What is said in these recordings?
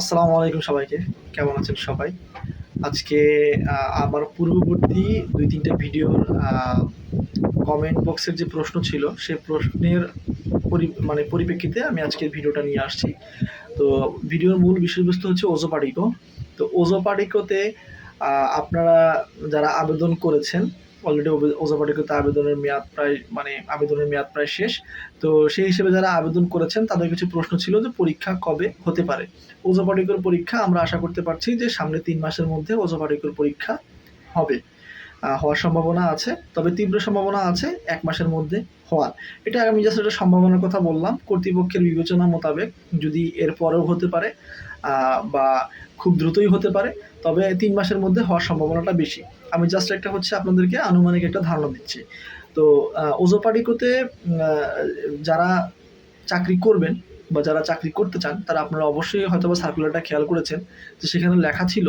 আসসালামু আলাইকুম সবাইকে। কেমন আছেন সবাই? আজকে আমার পূর্ববর্তী দুই তিনটে ভিডিওর কমেন্ট বক্সের যে প্রশ্ন ছিল সেই প্রশ্নের পরি- মানে পরিপ্রেক্ষিতে আমি আজকের ভিডিওটা নিয়ে আসছি। তো ভিডিওর মূল বিষয়বস্তু হচ্ছে ওজোপাডিকো। তো ওজোপাডিকোতে আহ, আপনারা যারা আবেদন করেছেন অলরেডি ওজোপাডিকোতে আবেদনের মেয়াদ প্রায় মানে আবেদনের মেয়াদ প্রায় শেষ। তো সেই হিসেবে যারা আবেদন করেছেন, তাদের কিছু প্রশ্ন ছিল যে পরীক্ষা কবে হতে পারে। ওজোপাডিকর পরীক্ষা আমরা আশা করতে পারছি যে সামনে তিন মাসের মধ্যে ওজোপাডিকর পরীক্ষা হবে হওয়ার সম্ভাবনা আছে। তবে তীব্র সম্ভাবনা আছে এক মাসের মধ্যে হওয়ার। এটা আমি জাস্ট একটা সম্ভাবনার কথা বললাম। কর্তৃপক্ষের বিবেচনা মোতাবেক যদি এর পরেও হতে পারে বা খুব দ্রুতই হতে পারে, তবে তিন মাসের মধ্যে হওয়ার সম্ভাবনাটা বেশি। আমি জাস্ট একটা হচ্ছে আপনাদেরকে আনুমানিক একটা ধারণা দিচ্ছি। তো ওজোপাডিকোতে যারা চাকরি করবেন বা যারা চাকরি করতে চান, তারা আপনারা অবশ্যই হয়তো বা সার্কুলারটা খেয়াল করেছেন যে সেখানে লেখা ছিল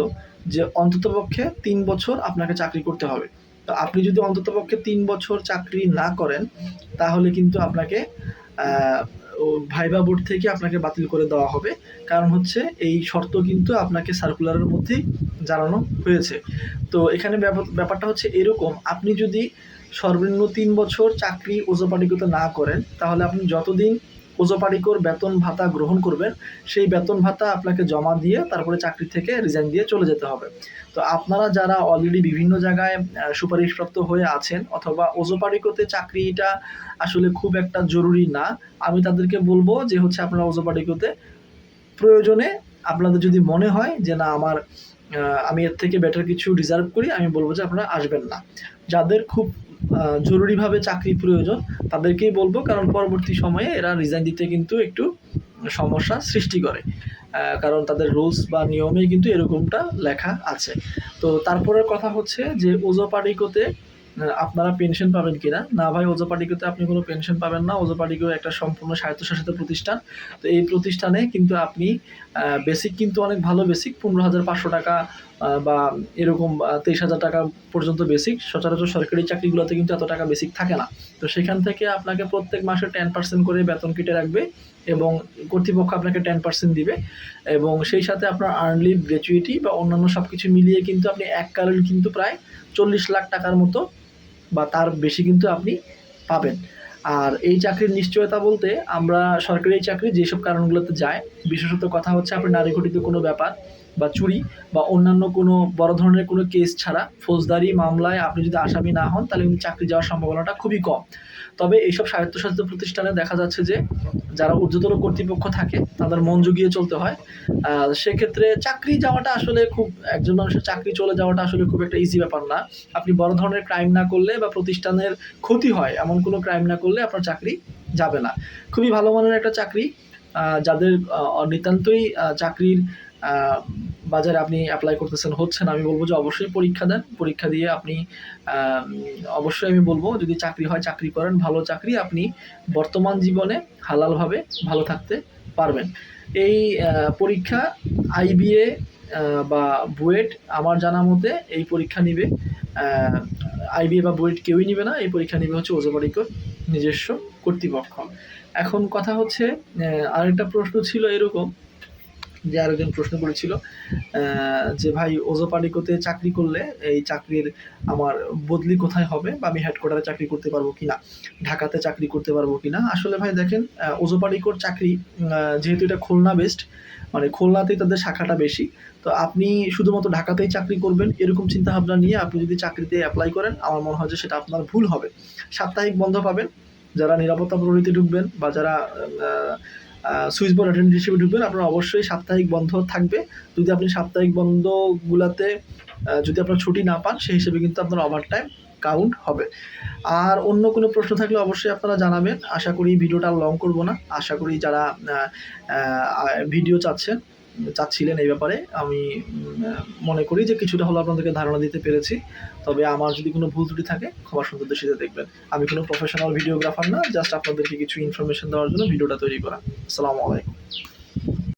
যে অন্ততপক্ষে তিন বছর আপনাকে চাকরি করতে হবে। তো আপনি যদি অন্ততপক্ষে তিন বছর চাকরি না করেন, তাহলে কিন্তু আপনাকে ভাইবা বোর্ড থেকে আপনাকে বাতিল করে দেওয়া হবে। কারণ হচ্ছে এই শর্ত কিন্তু আপনাকে সার্কুলারের মধ্যেই জানানো হয়েছে। তো এখানে ব্যাপার- ব্যাপারটা হচ্ছে এরকম, আপনি যদি সর্বনিম্ন তিন বছর চাকরি ওজোপাডিকতে না করেন, তাহলে আপনি যতদিন ওজোপাডিকর বেতন ভাতা গ্রহণ করবেন, সেই বেতন ভাতা আপনাকে জমা দিয়ে তারপরে চাকরি থেকে রিজাইন দিয়ে চলে যেতে হবে। তো আপনারা যারা অলরেডি বিভিন্ন জায়গায় সুপারিশপ্রাপ্ত হয়ে আছেন অথবা ওজোপাডিকতে চাকরিটা আসলে খুব একটা জরুরি না, আমি তাদেরকে বলব যে হচ্ছে আপনারা ওজোপাডিকতে প্রয়োজনে আপনাদের যদি মনে হয় যে না, আমার আমি এর থেকে বেটার কিছু রিজার্ভ করি, আমি বলব যে আপনারা আসবেন না। যাদের খুব জরুরিভাবে চাকরি প্রয়োজন, তাদেরকেই বলব, কারণ পরবর্তী সময়ে এরা রিজাইন দিতে কিন্তু একটু সমস্যা সৃষ্টি করে। কারণ তাদের রুলস বা নিয়মে কিন্তু এরকমটা লেখা আছে। তো তারপরের কথা হচ্ছে যে ওজোপাডিকোতে আপনারা পেনশন পাবেন কিনা? না ভাই ওজোপাডিকোতে আপনি কোনো পেনশন পাবেন না। ওজোপাডিকো একটা সম্পূর্ণ স্বায়ত্তশাসিত প্রতিষ্ঠান। তো এই প্রতিষ্ঠানে কিন্তু আপনি বেসিক কিন্তু অনেক ভালো বেসিক পনেরো হাজার পাঁচশো টাকা বা এরকম তেইশ হাজার টাকা পর্যন্ত বেসিক সচরাচর সরকারি চাকরিগুলোতে কিন্তু এত টাকা বেসিক থাকে না। তো সেখান থেকে আপনাকে প্রত্যেক মাসে টেন পার্সেন্ট করে বেতন কেটে রাখবে এবং কর্তৃপক্ষ আপনাকে টেন পার্সেন্ট দিবে এবং সেই সাথে আপনার আর্নলি গ্র্যাচুইটি বা অন্যান্য সব কিছু মিলিয়ে কিন্তু আপনি এককালীন কিন্তু প্রায় চল্লিশ লাখ টাকার মতো বা তার বেশি কিন্তু আপনি পাবেন। আর এই চাকরির নিশ্চয়তা বলতে আমরা সরকারি চাকরি যেসব কারণগুলোতে যায়, বিশেষত কথা হচ্ছে আপনার নারী ঘটিত কোনো ব্যাপার বা চুরি বা অন্যান্য কোনো বড় ধরনের কোনো কেস ছাড়া ফৌজদারি মামলায় আপনি যদি আসামি না হন, তাহলে কিন্তু চাকরি যাওয়ার সম্ভাবনাটা খুবই কম। তবে এইসব স্বায়ত্তশাসিত প্রতিষ্ঠানে দেখা যাচ্ছে যে যারা ঊর্ধ্বতর কর্তৃপক্ষ থাকে, তাদের মন জুগিয়ে চলতে হয়। সেক্ষেত্রে চাকরি যাওয়াটা আসলে খুব, একজন মানুষের চাকরি চলে যাওয়াটা আসলে খুব একটা ইজি ব্যাপার না। আপনি বড় ধরনের ক্রাইম না করলে বা প্রতিষ্ঠানের ক্ষতি হয়, এমন কোনো ক্রাইম না করলে আপনার চাকরি যাবে না। খুবই ভালো মানের একটা চাকরি যাদের নিতান্তই চাকরির বাজারে আপনি অ্যাপ্লাই করতেছেন হচ্ছেন আমি বলব যে অবশ্যই পরীক্ষা দেন। পরীক্ষা দিয়ে আপনি অবশ্যই আমি বলব, যদি চাকরি হয় চাকরি করেন, ভালো চাকরি আপনি বর্তমান জীবনে হালালভাবে ভালো থাকতে পারবেন। এই পরীক্ষা আইবিএ বা বুয়েট, আমার জানা মতে এই পরীক্ষা নিবে আইবিএ বা বুয়েট কেউই নিবে না, এই পরীক্ষা নিবে হচ্ছে ওজোবাড়িকর নিজস্ব কর্তৃপক্ষ। এখন কথা হচ্ছে আরেকটা প্রশ্ন ছিল এরকম যে আরেকজন প্রশ্ন করেছিল যে ভাই ওজোপাডিকোতে চাকরি করলে এই চাকরির আমার বদলি কোথায় হবে? বা আমি হেডকোয়ার্টারে চাকরি করতে পারব কিনা? ঢাকাতে চাকরি করতে পারব কিনা? আসলে ভাই দেখেন আহ, ওজোপাডিকোর চাকরি যেহেতু এটা খুলনা বেস্ট মানে খুলনাতেই তাদের শাখাটা বেশি তো আপনি শুধুমাত্র ঢাকাতেই চাকরি করবেন এরকম চিন্তা ভাবনা নিয়ে আপনি যদি চাকরিতে অ্যাপ্লাই করেন আমার মনে হয় যে সেটা আপনার ভুল হবে। সাপ্তাহিক বন্ধ পাবেন যারা নিরাপত্তা প্রহরীতে ঢুকবেন বা যারা সুইচ বোর্ড অ্যাটেন্ড হিসেবে ঢুকবেন। আপনার অবশ্যই সাপ্তাহিক বন্ধ থাকবে। যদি আপনি সাপ্তাহিক বন্ধগুলাতে যদি আপনার ছুটি না পান, সেই হিসেবে কিন্তু আপনার ওভার টাইম কাউন্ট হবে। আর অন্য কোনো প্রশ্ন থাকলে অবশ্যই আপনারা জানাবেন। আশা করি ভিডিওটা লং করব না। আশা করি যারা ভিডিও চাচ্ছেন চাচ্ছিলেন এই ব্যাপারে, আমি মনে করি যে কিছুটা হলো আপনাদেরকে ধারণা দিতে পেরেছি। তবে আমার যদি কোনো ভুল ত্রুটি থাকে, ক্ষমা সুন্দর দৃষ্টিতে দেখবেন। আমি কোনো প্রফেশনাল ভিডিওগ্রাফার না জাস্ট আপনাদেরকে কিছু ইনফরমেশন দেওয়ার জন্য ভিডিওটা তৈরি করা। আসসালামু আলাইকুম।